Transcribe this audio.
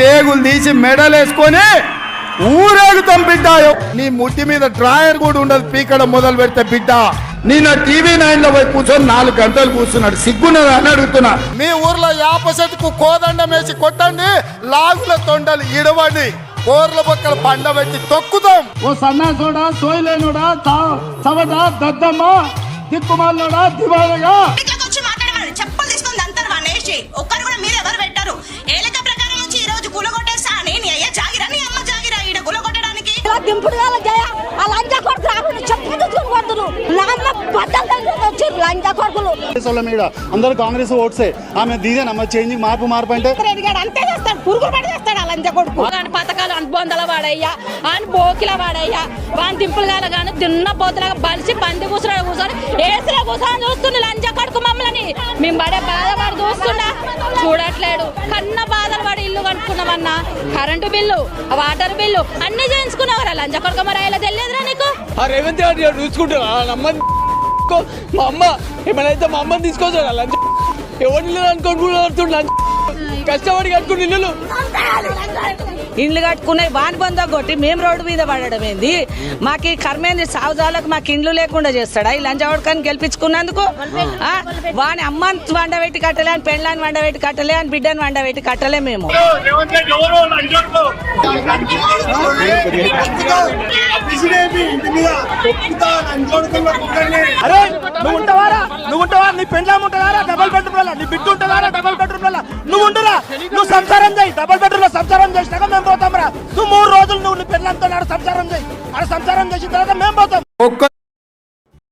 పేగులు తీసి మెడలేసుకొని ఊరేగుతాం బిడ్డ. నీ ముట్టి మీద డ్రాయర్ కూడా ఉండదు పీకడం మొదలు పెడితే బిడ్డ. నిన్న టీవీ నైన్లో పోయి కూర్చొని నాలుగు గంటలు కూర్చున్నాడు. సిగ్గున్నది అని అడుగుతున్నా. మీ ఊర్లో యాప చెట్టుకు కోదండం వేసి కొట్టండి లాగుల తొండలు ఇడవండి. కోర్ల పక్కల పండ పెట్టి తొక్కుతాం. ఓ సన్నాసోడా సోయలేనుడా సవట దద్దమ్మ దిక్కుమాలోడా మాట్లాడేవాడు చెప్పులు తీసుకొని దింపుడు కాల జయ. ఆ లంచ కొడుకు రాకుండా చెప్పు తీసుకుని నాన్న బట్టలు దగ్గర వచ్చారు లంచ కొడుకులు. మీద అందరూ కాంగ్రెస్ ఓట్సే. ఆమె దీదేనమ్మ చేంజింగ్ మార్పు మార్పు అంటే? రెడ్డి గారు అంతే చేస్తాడు పురుగులు పడి చేస్తాడు ఆ లంచ కొడుకు. వాని పథకాలు అనుబంధాల వాడయ్యా అని బోకిల వాడయ్యా. వాని దింపులు కాల కానీ తిన్న పోతులాగా బలిసి పంది కూర్చున్నాడు కూర్చొని ఏసులో కూర్చొని చూస్తుంది లంచ కడుకు మమ్మల్ని. మేము పడే బాధ వాడు చూస్తున్నా చూడట్లేడు. కన్న బాధలు వాడు ఇల్లు కట్టుకున్నామన్నా. కరెంటు బిల్లు వాటర్ బిల్లు అన్ని చేయించుకున్నావురా లంచ కొడుకు మరి ఇలా తెలియదురా నీకు? ఆ రేవంత్ రెడ్డి గారు చూసుకుంటారు వాళ్ళ అమ్మని మా అమ్మ ఏమైనా అయితే మా అమ్మని తీసుకొచ్చాడు లంచ్ ఎవరి అనుకోని కూడా కష్టపడి కట్టుకుని ఇల్లు ఇండ్లు కట్టుకునే వాని బందా కొట్టి మేము రోడ్డు మీద పడడం ఏంది? మాకు ఈ కర్మేంది? సావుజాలకు మాకు ఇండ్లు లేకుండా చేస్తాడా? ఈ లంచవడకాన్ని గెలిపించుకున్నందుకు? వాని అమ్మని వండబెట్టి కట్టలే అని పెళ్ళాన్ని వండబెట్టి కట్టలే అని బిడ్డని వండబెట్టి కట్టలే మేము. నువ్వు ఉంటావారా? నువ్వు ఉంటావా? నీ పెండ్లాం ఉంటుందారా డబల్ బెడ్రూమ్ నీ బిడ్డ సంసారం మేము పోతాం రా. నువ్వు మూడు రోజులు నువ్వు నీ పెళ్ళంతో నాడు సంసారం చేయి. ఆడ సంసారం చేసిన తర్వాత మేము పోతాం.